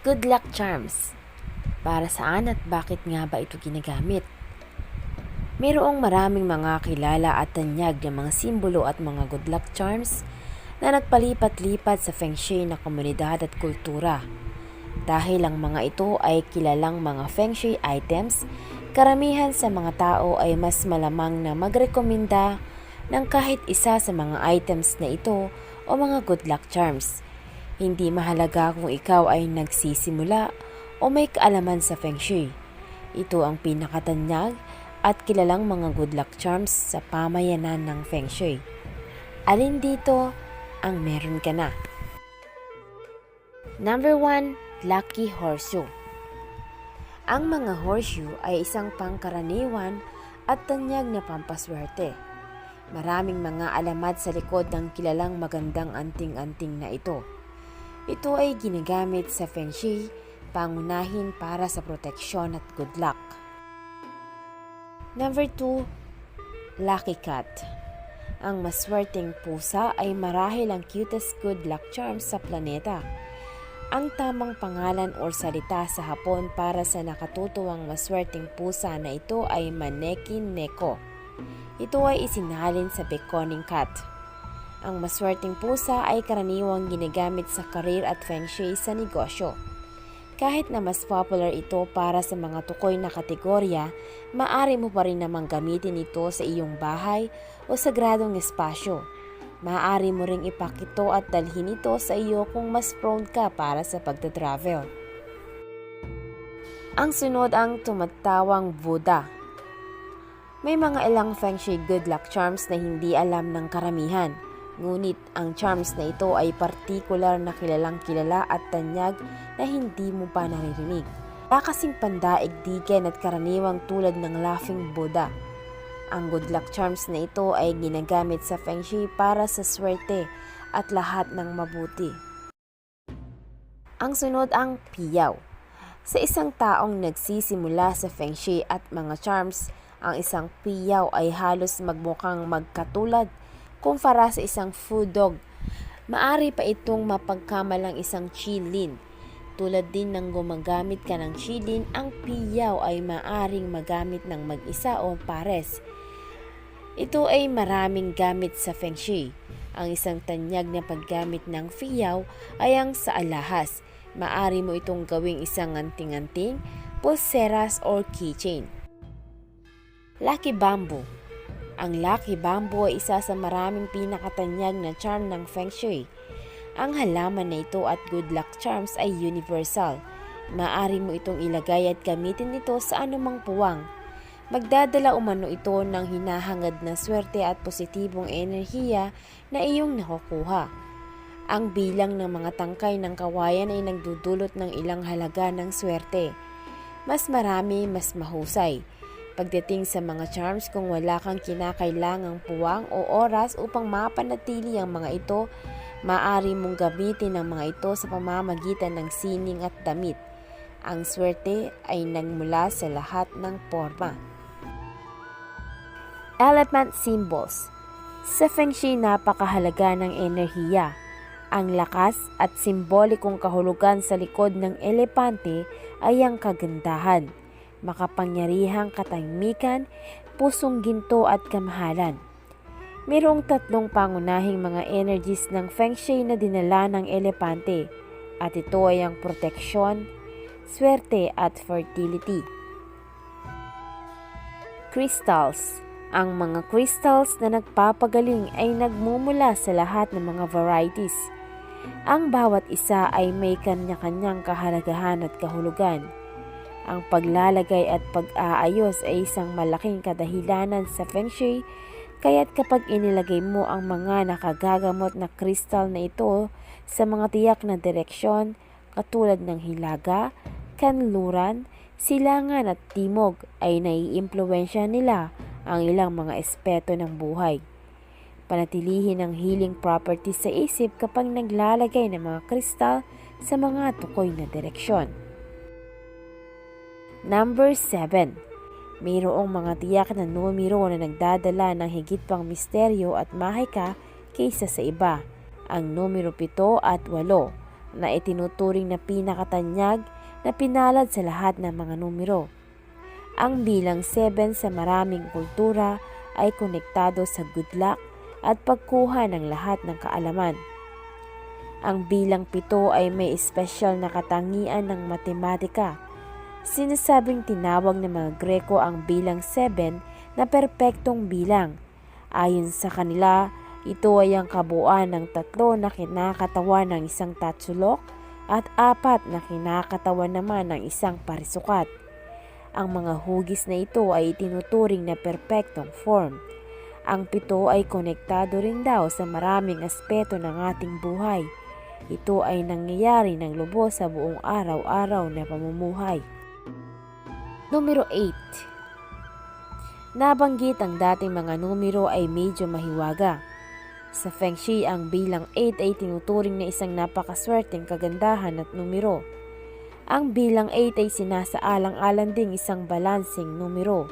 Good luck charms. Para saan at bakit nga ba ito ginagamit? Mayroong maraming mga kilala at tanyag ng mga simbolo at mga good luck charms na nagpalipat-lipat sa Feng Shui na komunidad at kultura. Dahil ang mga ito ay kilalang mga Feng Shui items, karamihan sa mga tao ay mas malamang na magrekomenda ng kahit isa sa mga items na ito o mga good luck charms. Hindi mahalaga kung ikaw ay nagsisimula o may kaalaman sa Feng Shui. Ito ang pinakatanyag at kilalang mga good luck charms sa pamayanan ng Feng Shui. Alin dito ang meron ka na? Number 1, Lucky Horseshoe. Ang mga horseshoe ay isang pangkaraniwan at tanyag na pampaswerte. Maraming mga alamat sa likod ng kilalang magandang anting-anting na ito. Ito ay ginagamit sa Feng Shui, pangunahin para sa proteksyon at good luck. Number 2, Lucky Cat. Ang maswerteng pusa ay marahil ang cutest good luck charm sa planeta. Ang tamang pangalan o salita sa Hapon para sa nakatutuwang maswerteng pusa na ito ay Maneki Neko. Ito ay isinalin sa Bekoning Cat. Ang maswerteng pusa ay karaniwang ginagamit sa karir at feng shui sa negosyo. Kahit na mas popular ito para sa mga tukoy na kategorya, maaari mo pa rin namang gamitin ito sa iyong bahay o sagradong espasyo. Maaari mo ring ipakito at dalhin ito sa iyo kung mas prone ka para sa pagta-travel. Ang sunod ang tumatawang Buddha. May mga ilang feng shui good luck charms na hindi alam ng karamihan. Ngunit ang charms na ito ay partikular na kilalang kilala at tanyag na hindi mo pa naririnig. Kakasing pandaigdigan at karaniwang tulad ng Laughing Buddha. Ang good luck charms na ito ay ginagamit sa Feng Shui para sa swerte at lahat ng mabuti. Ang sunod ang piyaw. Sa isang taong nagsisimula sa Feng Shui at mga charms, ang isang piyaw ay halos magmukhang magkatulad kumpara sa isang food dog. Maari pa itong mapagkamalang isang chilin. Tulad din ng gumagamit ka ng chilin, ang piyaw ay maaring magamit ng mag-isa o pares. Ito ay maraming gamit sa Feng Shui. Ang isang tanyag na paggamit ng piyaw ay ang sa alahas. Maari mo itong gawing isang anting-anting, pulseras or keychain. Lucky Bamboo Ang Lucky Bamboo ay isa sa maraming pinakatanyag na charm ng Feng Shui. Ang halaman na ito at good luck charms ay universal. Maari mo itong ilagay at gamitin ito sa anumang puwang. Magdadala umano ito ng hinahangad na swerte at positibong enerhiya na iyong nakukuha. Ang bilang ng mga tangkay ng kawayan ay nagdudulot ng ilang halaga ng swerte. Mas marami, mas mahusay. Pagdating sa mga charms kung wala kang kinakailangang puwang o oras upang mapanatili ang mga ito, maaari mong gamitin ang mga ito sa pamamagitan ng sining at damit. Ang swerte ay nagmula sa lahat ng forma. Elephant Symbols Sa Feng Shui napakahalaga ng enerhiya. Ang lakas at simbolikong kahulugan sa likod ng elepante ay ang kagandahan, makapangyarihang katahimikan, pusong ginto at kamahalan. Mayroong tatlong pangunahing mga energies ng Feng Shui na dinala ng elepante at ito ay ang proteksyon, swerte at fertility. Crystals Ang mga crystals na nagpapagaling ay nagmumula sa lahat ng mga varieties. Ang bawat isa ay may kanya-kanyang kahalagahan at kahulugan. Ang paglalagay at pag-aayos ay isang malaking kadahilanan sa Feng Shui Kaya't kapag inilagay mo ang mga nakagagamot na kristal na ito sa mga tiyak na direksyon, katulad ng hilaga, kanluran, silangan at timog, ay naiimpluwensya nila ang ilang mga espeto ng buhay. Panatilihin ang healing properties sa isip kapag naglalagay ng mga kristal sa mga tukoy na direksyon. Number 7 mayroong mga tiyak na numero na nagdadala ng higit pang misteryo at mahika kaysa sa iba. Ang numero 7 at 8 na itinuturing na pinakatanyag na pinalad sa lahat ng mga numero. Ang bilang 7 sa maraming kultura ay konektado sa good luck at pagkuha ng lahat ng kaalaman. Ang bilang 7 ay may espesyal na katangian ng matematika. Sinasabing tinawag ng mga Greko ang bilang 7 na perpektong bilang. Ayon sa kanila, ito ay ang kabuuan ng tatlo na kinakatawan ng isang tatsulok at apat na kinakatawan naman ng isang parisukat. Ang mga hugis na ito ay itinuturing na perpektong form. Ang pito ay konektado rin daw sa maraming aspeto ng ating buhay. Ito ay nangyayari ng lubos sa buong araw-araw na pamumuhay. Numero 8 Nabanggit ang dating mga numero ay medyo mahiwaga. Sa Feng Shui, ang bilang 8 ay tinuturing na isang napakaswerteng kagandahan at numero. Ang bilang 8 ay sinasaalang-alan ding isang balansing numero.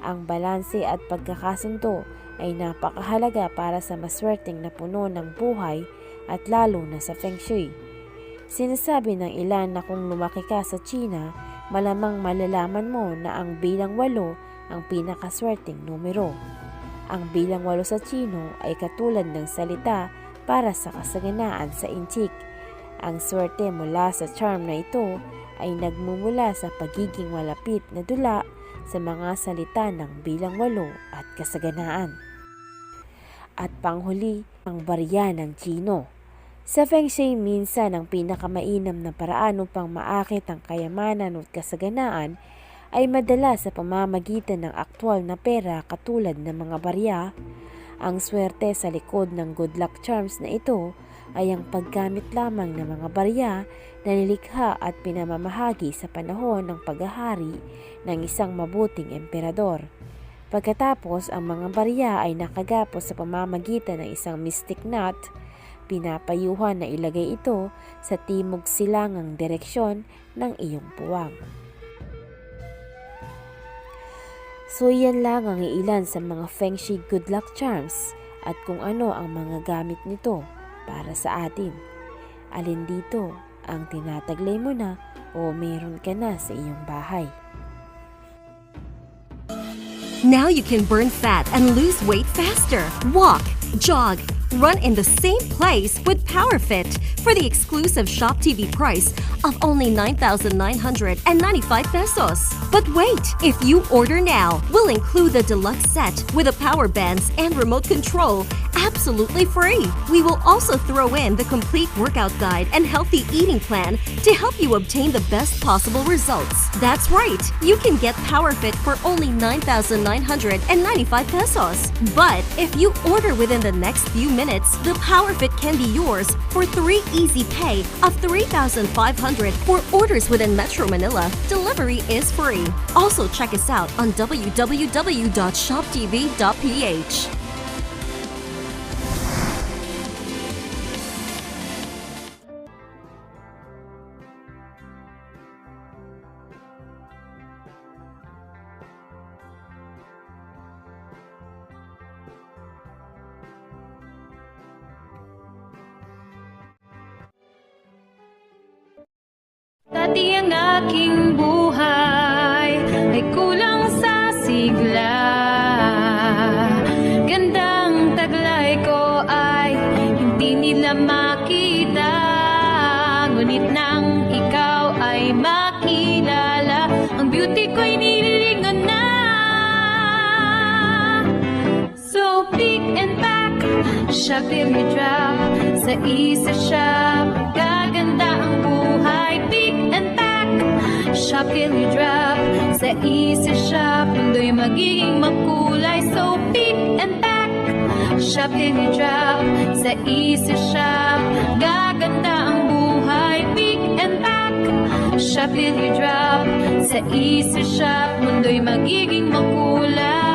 Ang balanse at pagkakasundo ay napakahalaga para sa maswerteng na puno ng buhay at lalo na sa Feng Shui. Sinasabi ng ilan na kung lumaki ka sa China, malamang malalaman mo na ang bilang 8 ang pinakaswerteng numero. Ang bilang 8 sa Chino ay katulad ng salita para sa kasaganaan sa inchik ang swerte mula sa charm na ito ay nagmumula sa pagiging malapit na dula sa mga salita ng bilang walo at kasaganaan. At panghuli, ang barya ng Chino. Sa Feng Shui, minsan ang pinakamainam na paraan upang maakit ang kayamanan at kasaganaan ay madala sa pamamagitan ng aktwal na pera katulad ng mga barya. Ang swerte sa likod ng good luck charms na ito ay ang paggamit lamang ng mga barya na nilikha at pinamamahagi sa panahon ng paghahari ng isang mabuting emperador. Pagkatapos ang mga barya ay nakagapos sa pamamagitan ng isang mystic knot, pinapayuhan na ilagay ito sa timog silangang direksyon ng iyong puwang. So yan lang ang ilan sa mga Feng Shui good luck charms at kung ano ang mga gamit nito para sa atin. Alin dito ang tinataglay mo na o meron ka na sa iyong bahay. Now you can burn fat and lose weight faster. Walk, jog, run in the same place with PowerFit. For the exclusive Shop TV price of only 9,995 pesos. But wait, if you order now, we'll include the deluxe set with the power bands and remote control absolutely free. We will also throw in the complete workout guide and healthy eating plan to help you obtain the best possible results. That's right, you can get PowerFit for only 9,995 pesos. But if you order within the next few minutes, the PowerFit can be yours for three easy pay of 3,500 for orders within Metro Manila. Delivery is free. Also check us out on www.shoptv.ph. Dati ang aking buhay ay kulang sa sigla. Gandang taglay ko ay hindi nila makita. Ngunit nang ikaw ay makilala Ang beauty ko'y nililingon na. So pick and pack, you drop. Sa isa gaganda ang buhay Pick and pack, shop till you drop. Sa isa shop, mundo'y magiging makulay So pick and pack, shop till you drop. Sa isa shop, gaganda ang buhay. Pick and pack, shop till you drop. Sa isa shop, mundo'y magiging makulay